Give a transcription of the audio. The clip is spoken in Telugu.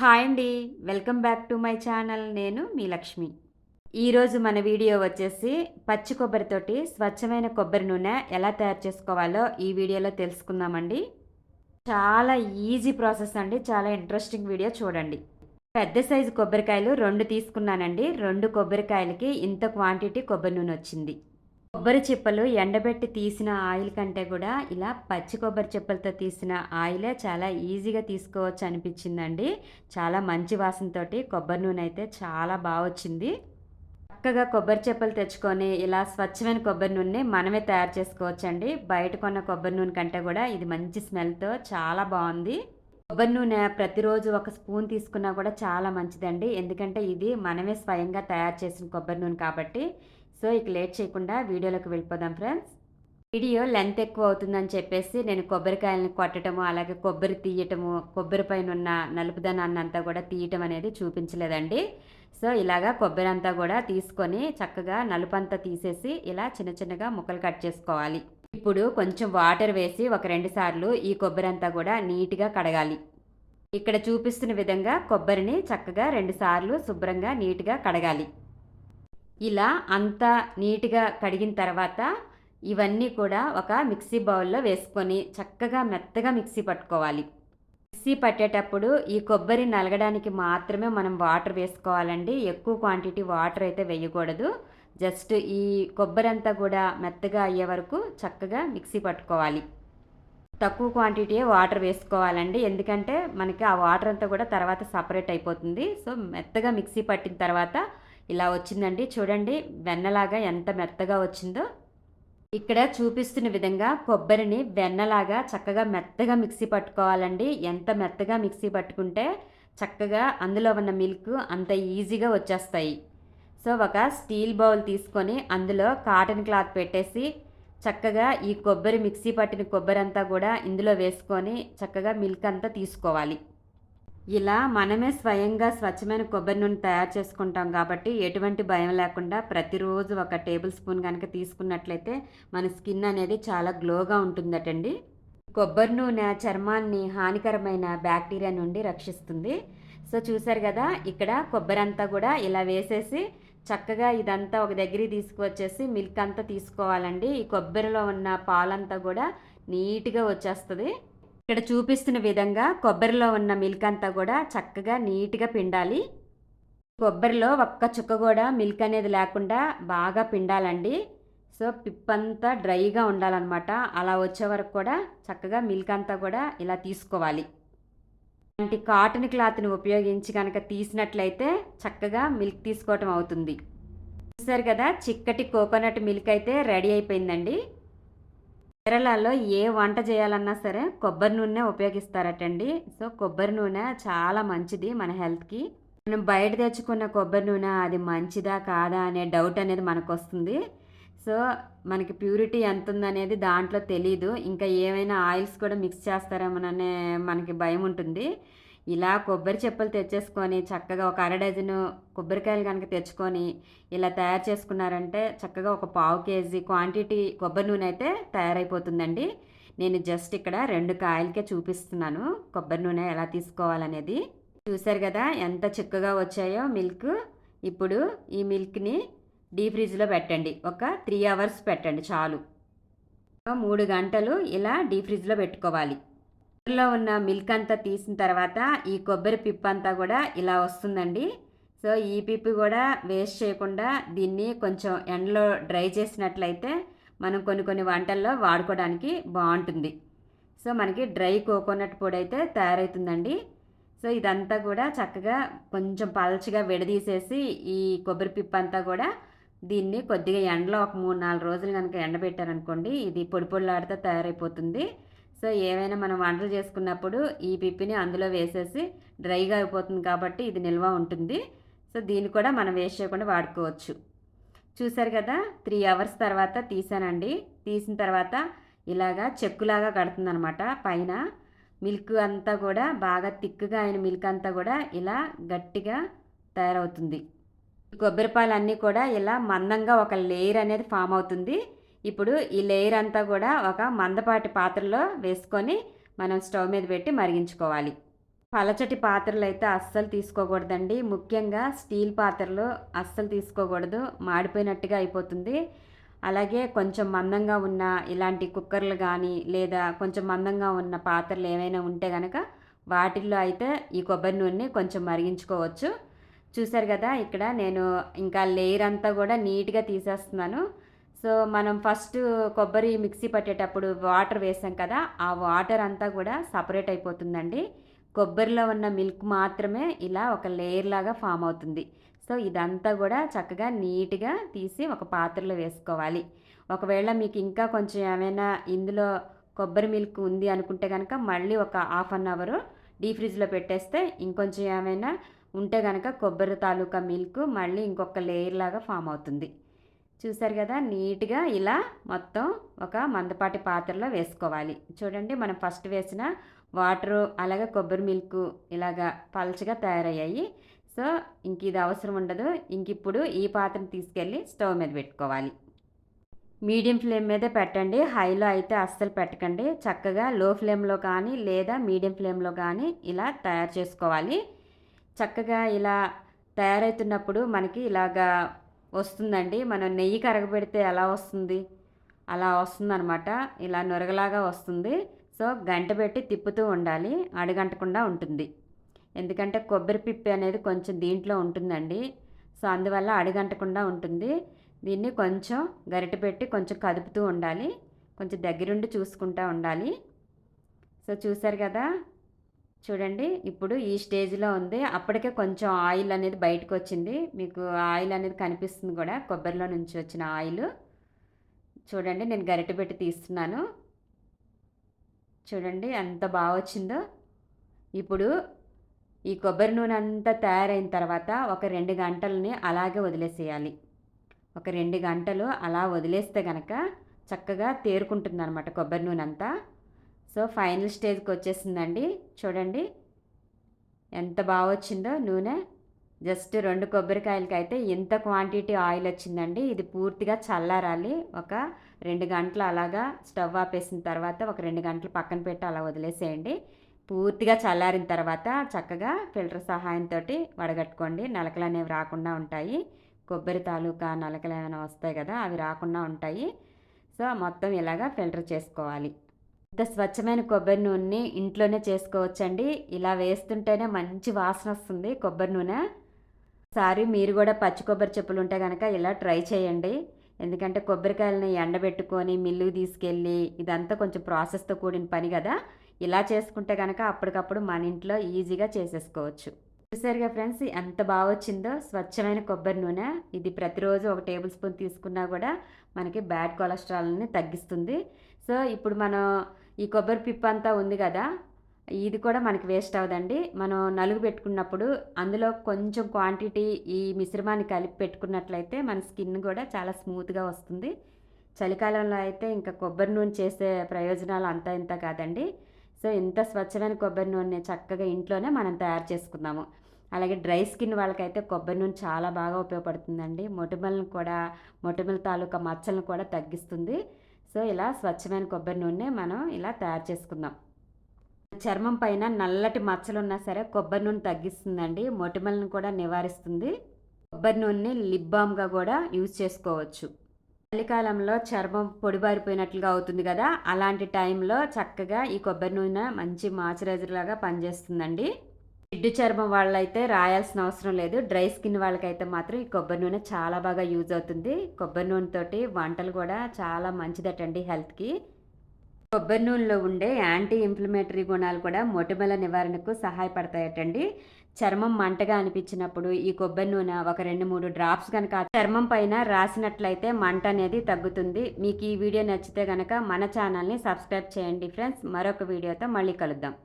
హాయ్ అండి. Welcome back to my channel. నేను మీ లక్ష్మి. ఈరోజు మన వీడియో వచ్చేసి పచ్చి కొబ్బరితోటి స్వచ్ఛమైన కొబ్బరి నూనె ఎలా తయారు చేసుకోవాలో ఈ వీడియోలో తెలుసుకుందామండి. చాలా ఈజీ ప్రాసెస్ అండి. చాలా ఇంట్రెస్టింగ్ వీడియో చూడండి. పెద్ద సైజు కొబ్బరికాయలు రెండు తీసుకున్నానండి. రెండు కొబ్బరికాయలకి ఇంత క్వాంటిటీ కొబ్బరి నూనె వచ్చింది. కొబ్బరి చిప్పలు ఎండబెట్టి తీసిన ఆయిల్ కంటే కూడా ఇలా పచ్చి కొబ్బరి చిప్పలతో తీసిన ఆయిలే చాలా ఈజీగా తీసుకోవచ్చు అనిపించిందండి. చాలా మంచి వాసనతోటి కొబ్బరి నూనె అయితే చాలా బాగా వచ్చింది. చక్కగా కొబ్బరి చెప్పులు తెచ్చుకొని ఇలా స్వచ్ఛమైన కొబ్బరి నూనె మనమే తయారు చేసుకోవచ్చండి. బయట కొన్న కొబ్బరి నూనె కంటే కూడా ఇది మంచి స్మెల్తో చాలా బాగుంది. కొబ్బరి నూనె ప్రతిరోజు ఒక స్పూన్ తీసుకున్నా కూడా చాలా మంచిదండి. ఎందుకంటే ఇది మనమే స్వయంగా తయారు చేసిన కొబ్బరి నూనె కాబట్టి సో ఇక లేట్ చేయకుండా వీడియోలోకి వెళ్ళిపోదాం ఫ్రెండ్స్. వీడియో లెంత్ ఎక్కువ అవుతుందని చెప్పేసి నేను కొబ్బరికాయలను కొట్టడము అలాగే కొబ్బరి తీయటము కొబ్బరి పైన ఉన్న నలుపుదనాన్ని అంతా కూడా తీయటం అనేది చూపించలేదండి. సో ఇలాగా కొబ్బరి అంతా కూడా తీసుకొని చక్కగా నలుపంతా తీసేసి ఇలా చిన్న చిన్నగా ముక్కలు కట్ చేసుకోవాలి. ఇప్పుడు కొంచెం వాటర్ వేసి ఒక రెండు సార్లు ఈ కొబ్బరి అంతా కూడా నీట్గా కడగాలి. ఇక్కడ చూపిస్తున్న విధంగా కొబ్బరిని చక్కగా రెండు సార్లు శుభ్రంగా నీట్గా కడగాలి. ఇలా అంతా నీట్గా కడిగిన తర్వాత ఇవన్నీ కూడా ఒక మిక్సీ బౌల్లో వేసుకొని చక్కగా మెత్తగా మిక్సీ పట్టుకోవాలి. మిక్సీ పట్టేటప్పుడు ఈ కొబ్బరి నలగడానికి మాత్రమే మనం వాటర్ వేసుకోవాలండి. ఎక్కువ క్వాంటిటీ వాటర్ అయితే వేయకూడదు. జస్ట్ ఈ కొబ్బరి అంతా కూడా మెత్తగా అయ్యే వరకు చక్కగా మిక్సీ పట్టుకోవాలి. తక్కువ క్వాంటిటీ వాటర్ వేసుకోవాలండి. ఎందుకంటే మనకి ఆ వాటర్ అంతా కూడా తర్వాత సపరేట్ అయిపోతుంది. సో మెత్తగా మిక్సీ పట్టిన తర్వాత ఇలా వచ్చిందండి. చూడండి వెన్నలాగా ఎంత మెత్తగా వచ్చిందో. ఇక్కడ చూపిస్తున్న విధంగా కొబ్బరిని వెన్నలాగా చక్కగా మెత్తగా మిక్సీ పట్టుకోవాలండి. ఎంత మెత్తగా మిక్సీ పట్టుకుంటే చక్కగా అందులో ఉన్న మిల్క్ అంత ఈజీగా వచ్చేస్తాయి. సో ఒక స్టీల్ బౌల్ తీసుకొని అందులో కాటన్ క్లాత్ పెట్టేసి చక్కగా ఈ కొబ్బరి మిక్సీ పట్టిన కొబ్బరి అంతా కూడా ఇందులో వేసుకొని చక్కగా మిల్క్ అంతా తీసుకోవాలి. ఇలా మనమే స్వయంగా స్వచ్ఛమైన కొబ్బరి నూనె తయారు చేసుకుంటాం కాబట్టి ఎటువంటి భయం లేకుండా ప్రతిరోజు ఒక టేబుల్ స్పూన్ కనుక తీసుకున్నట్లయితే మన స్కిన్ అనేది చాలా గ్లోగా ఉంటుందటండి. కొబ్బరి నూనె చర్మాన్ని హానికరమైన బ్యాక్టీరియా నుండి రక్షిస్తుంది. సో చూసారు కదా ఇక్కడ కొబ్బరి అంతా కూడా ఇలా వేసేసి చక్కగా ఇదంతా ఒక దగ్గరికి తీసుకువచ్చేసి మిల్క్ అంతా తీసుకోవాలండి. ఈ కొబ్బరిలో ఉన్న పాలంతా కూడా నీట్గా వచ్చేస్తుంది. ఇక్కడ చూపిస్తున్న విధంగా కొబ్బరిలో ఉన్న మిల్క్ అంతా కూడా చక్కగా నీట్గా పిండాలి. కొబ్బరిలో ఒక్క చుక్క కూడా మిల్క్ అనేది లేకుండా బాగా పిండాలండి. సో పిప్పంతా డ్రైగా ఉండాలన్నమాట. అలా వచ్చే వరకు కూడా చక్కగా మిల్క్ అంతా కూడా ఇలా తీసుకోవాలి. ఇలాంటి కాటన్ క్లాత్ని ఉపయోగించి కనుక తీసినట్లయితే చక్కగా మిల్క్ తీసుకోవటం అవుతుంది. చూసారు కదా చిక్కటి కోకోనట్ మిల్క్ అయితే రెడీ అయిపోయిందండి. కేరళలో ఏ వంట చేయాలన్నా సరే కొబ్బరి నూనె ఉపయోగిస్తారటండి. సో కొబ్బరి నూనె చాలా మంచిది మన హెల్త్కి. మనం బయట తెచ్చుకున్న కొబ్బరి నూనె అది మంచిదా కాదా అనే డౌట్ అనేది మనకు వస్తుంది సో మనకి ప్యూరిటీ ఎంత ఉందనేది దాంట్లో తెలీదు. ఇంకా ఏమైనా ఆయిల్స్ కూడా మిక్స్ చేస్తారేమోననే మనకి భయం ఉంటుంది. ఇలా కొబ్బరి చెప్పులు తెచ్చేసుకొని చక్కగా ఒక అర డజను కొబ్బరికాయలు కనుక తెచ్చుకొని ఇలా తయారు చేసుకున్నారంటే చక్కగా ఒక పావు కేజీ క్వాంటిటీ కొబ్బరి నూనె అయితే తయారైపోతుందండి. నేను జస్ట్ ఇక్కడ రెండు కాయలకే చూపిస్తున్నాను కొబ్బరి నూనె ఎలా తీసుకోవాలనేది. చూసారు కదా ఎంత చిక్కగా వచ్చాయో మిల్క్. ఇప్పుడు ఈ మిల్క్ని డీ ఫ్రిడ్జ్లో పెట్టండి. ఒక త్రీ అవర్స్ పెట్టండి చాలు. మూడు గంటలు ఇలా డీ ఫ్రిడ్జ్లో పెట్టుకోవాలి. లో ఉన్న మిల్క్ అంతా తీసిన తర్వాత ఈ కొబ్బరి పిప్ అంతా కూడా ఇలా వస్తుందండి. సో ఈ పిప్పి కూడా వేస్ట్ చేయకుండా దీన్ని కొంచెం ఎండలో డ్రై చేసినట్లయితే మనం కొన్ని కొన్ని వంటల్లో వాడుకోవడానికి బాగుంటుంది. సో మనకి డ్రై కోకోనట్ పొడి అయితే తయారవుతుందండి. సో ఇదంతా కూడా చక్కగా కొంచెం పలచగా విడదీసేసి ఈ కొబ్బరి పిప్ అంతా కూడా దీన్ని కొద్దిగా ఎండలో ఒక మూడు నాలుగు రోజులు కనుక ఎండబెట్టారనుకోండి ఇది పొడి పొడిలాడితే తయారైపోతుంది. సో ఏమైనా మనం వంటలు చేసుకున్నప్పుడు ఈ పిప్పిని అందులో వేసేసి డ్రైగా అయిపోతుంది కాబట్టి ఇది నిల్వ ఉంటుంది. సో దీన్ని కూడా మనం వేస్ట్ చేయకుండా వాడుకోవచ్చు. చూసారు కదా త్రీ అవర్స్ తర్వాత తీసానండి. తీసిన తర్వాత ఇలాగా చెక్కులాగా కడుతుందనమాట పైన మిల్క్ అంతా కూడా బాగా తిక్కుగా అయిన మిల్క్ అంతా కూడా ఇలా గట్టిగా తయారవుతుంది. కొబ్బరిపాలు అన్నీ కూడా ఇలా మందంగా ఒక లేయర్ అనేది ఫామ్ అవుతుంది. ఇప్పుడు ఈ లేయర్ అంతా కూడా ఒక మందపాటి పాత్రలో వేసుకొని మనం స్టవ్ మీద పెట్టి మరిగించుకోవాలి. పలచటి పాత్రలు అయితే అస్సలు తీసుకోకూడదండి. ముఖ్యంగా స్టీల్ పాత్రలు అస్సలు తీసుకోకూడదు. మాడిపోయినట్టుగా అయిపోతుంది. అలాగే కొంచెం మందంగా ఉన్న ఇలాంటి కుక్కర్లు కానీ లేదా కొంచెం మందంగా ఉన్న పాత్రలు ఏమైనా ఉంటే కనుక వాటిల్లో అయితే ఈ కొబ్బరి నూనెని కొంచెం మరిగించుకోవచ్చు. చూసారు కదా ఇక్కడ నేను ఇంకా లేయర్ అంతా కూడా నీట్గా తీసేస్తున్నాను. సో మనం ఫస్ట్ కొబ్బరి మిక్సీ పట్టేటప్పుడు వాటర్ వేసాం కదా ఆ వాటర్ అంతా కూడా సపరేట్ అయిపోతుందండి. కొబ్బరిలో ఉన్న మిల్క్ మాత్రమే ఇలా ఒక లేయర్ లాగా ఫామ్ అవుతుంది. సో ఇదంతా కూడా చక్కగా నీట్గా తీసి ఒక పాత్రలో వేసుకోవాలి. ఒకవేళ మీకు ఇంకా కొంచెం ఏమైనా ఇందులో కొబ్బరి మిల్క్ ఉంది అనుకుంటే కనుక మళ్ళీ ఒక హాఫ్ అన్ అవర్ డీ ఫ్రిడ్జ్లో పెట్టేస్తే ఇంకొంచెం ఏమైనా ఉంటే కనుక కొబ్బరి తాలూకా మిల్క్ మళ్ళీ ఇంకొక లేయర్ లాగా ఫామ్ అవుతుంది. చూసారు కదా నీట్గా ఇలా మొత్తం ఒక మందపాటి పాత్రలో వేసుకోవాలి. చూడండి మనం ఫస్ట్ వేసిన వాటరు అలాగే కొబ్బరి మిల్క్ ఇలాగా పల్చగా తయారయ్యాయి. సో ఇంక ఇది అవసరం ఉండదు. ఇంక ఇప్పుడు ఈ పాత్రను తీసుకెళ్ళి స్టవ్ మీద పెట్టుకోవాలి. మీడియం ఫ్లేమ్ మీదే పెట్టండి. హైలో అయితే అస్సలు పెట్టకండి. చక్కగా లో ఫ్లేమ్లో కానీ లేదా మీడియం ఫ్లేమ్లో కానీ ఇలా తయారు చేసుకోవాలి. చక్కగా ఇలా తయారవుతున్నప్పుడు మనకి ఇలాగా వస్తుందండి. మనం నెయ్యి కరగబెడితే ఎలా వస్తుంది? అలా వస్తుందన్నమాట. ఇలా నొరగలాగా వస్తుంది. సో గంట పెట్టి తిప్పుతూ ఉండాలి. అడగంటకుండా ఉంటుంది. ఎందుకంటే కొబ్బరి పిప్పి అనేది కొంచెం దీంట్లో ఉంటుందండి. సో అందువల్ల అడగంటకుండా ఉంటుంది. దీన్ని కొంచెం గరిట పెట్టి కొంచెం కదుపుతూ ఉండాలి. కొంచెం దగ్గరుండి చూసుకుంటూ ఉండాలి. సో చూసారు కదా? చూడండి ఇప్పుడు ఈ స్టేజ్లో ఉంది. అప్పటికే కొంచెం ఆయిల్ అనేది బయటకు వచ్చింది మీకు ఆయిల్ అనేది కనిపిస్తుంది కూడా కొబ్బరిలో నుంచి వచ్చిన ఆయిల్. చూడండి నేను గరిటె పెట్టి తీస్తున్నాను. చూడండి ఎంత బాగా వచ్చిందో. ఇప్పుడు ఈ కొబ్బరి నూనె అంతా తయారైన తర్వాత ఒక రెండు గంటలని అలాగే వదిలేసేయాలి. ఒక రెండు గంటలు అలా వదిలేస్తే కనుక చక్కగా తేరుకుంటుంది అనమాట కొబ్బరి నూనె అంతా. సో ఫైనల్ స్టేజ్కి వచ్చేసిందండి చూడండి. ఎంత బాగా వచ్చిందో నూనె. జస్ట్ రెండు కొబ్బరికాయలకి అయితే ఇంత క్వాంటిటీ ఆయిల్ వచ్చిందండి ఇది పూర్తిగా చల్లారాలి. ఒక రెండు గంటలు అలాగా స్టవ్ ఆపేసిన తర్వాత ఒక రెండు గంటలు పక్కన పెట్టి అలా వదిలేసేయండి. పూర్తిగా చల్లారిన తర్వాత చక్కగా ఫిల్టర్ సహాయంతో వడగట్టుకోండి. నలకలు అనేవి రాకుండా ఉంటాయి. కొబ్బరి తాలూకా నలకలు ఏమైనా వస్తాయి కదా అవి రాకుండా ఉంటాయి. సో మొత్తం ఇలాగా ఫిల్టర్ చేసుకోవాలి. ఇంత స్వచ్ఛమైన కొబ్బరి నూనెని ఇంట్లోనే చేసుకోవచ్చండి. ఇలా వేస్తుంటేనే మంచి వాసన వస్తుంది కొబ్బరి నూనె. సారీ మీరు కూడా పచ్చి కొబ్బరి చెప్పులు ఉంటే కనుక ఇలా ట్రై చేయండి. ఎందుకంటే కొబ్బరికాయలని ఎండబెట్టుకొని మిల్లుకి తీసుకెళ్ళి ఇదంతా కొంచెం ప్రాసెస్తో కూడిన పని కదా. ఇలా చేసుకుంటే కనుక అప్పటికప్పుడు మన ఇంట్లో ఈజీగా చేసేసుకోవచ్చు. చూసారుగా ఫ్రెండ్స్ ఎంత బాగా వచ్చిందో స్వచ్ఛమైన కొబ్బరి నూనె. ఇది ప్రతిరోజు ఒక టేబుల్ స్పూన్ తీసుకున్నా కూడా మనకి బ్యాడ్ కొలెస్ట్రాల్ని తగ్గిస్తుంది. సో ఇప్పుడు మనం ఈ కొబ్బరి పిప్ప అంతా ఉంది కదా ఇది కూడా మనకి వేస్ట్ అవ్వదండి. మనం నలుగు పెట్టుకున్నప్పుడు అందులో కొంచెం క్వాంటిటీ ఈ మిశ్రమాన్ని కలిపి పెట్టుకున్నట్లయితే మన స్కిన్ కూడా చాలా స్మూత్గా వస్తుంది. చలికాలంలో అయితే ఇంకా కొబ్బరి నూనె చేసే ప్రయోజనాలు అంతా ఇంత కాదండి. సో ఇంత స్వచ్ఛమైన కొబ్బరి నూనె చక్కగా ఇంట్లోనే మనం తయారు చేసుకుందాము. అలాగే డ్రై స్కిన్ వాళ్ళకైతే కొబ్బరి నూనె చాలా బాగా ఉపయోగపడుతుందండి. మొటిమలను కూడా మొటిమల తాలూకా మచ్చలను కూడా తగ్గిస్తుంది. సో ఇలా స్వచ్ఛమైన కొబ్బరి నూనె మనం ఇలా తయారు చేసుకుందాం. చర్మం పైన నల్లటి మచ్చలు ఉన్నా సరే కొబ్బరి నూనె తగ్గిస్తుందండి మొటిమలను కూడా నివారిస్తుంది. కొబ్బరి నూనెని లిప్ బామ్గా కూడా యూజ్ చేసుకోవచ్చు. చలికాలంలో చర్మం పొడిబారిపోయినట్లుగా అవుతుంది కదా అలాంటి టైంలో చక్కగా ఈ కొబ్బరి నూనె మంచి మాయిశ్చరైజర్ లాగా పనిచేస్తుందండి. జిడ్డు చర్మం వాళ్ళైతే రాయాల్సిన అవసరం లేదు. డ్రై స్కిన్ వాళ్ళకైతే మాత్రం ఈ కొబ్బరి నూనె చాలా బాగా యూజ్ అవుతుంది. కొబ్బరి నూనెతోటి వంటలు కూడా చాలా మంచిదటండి హెల్త్కి. కొబ్బరి నూనెలో ఉండే యాంటీ ఇన్ఫ్లమేటరీ గుణాలు కూడా మొటిమల నివారణకు సహాయపడతాయటండి. చర్మం మంటగా అనిపించినప్పుడు ఈ కొబ్బరి నూనె ఒక రెండు మూడు డ్రాప్స్ కనుక చర్మం పైన రాసినట్లయితే మంట అనేది తగ్గుతుంది. మీకు ఈ వీడియో నచ్చితే కనుక మన ఛానల్ని సబ్స్క్రైబ్ చేయండి ఫ్రెండ్స్. మరొక వీడియోతో మళ్ళీ కలుద్దాం.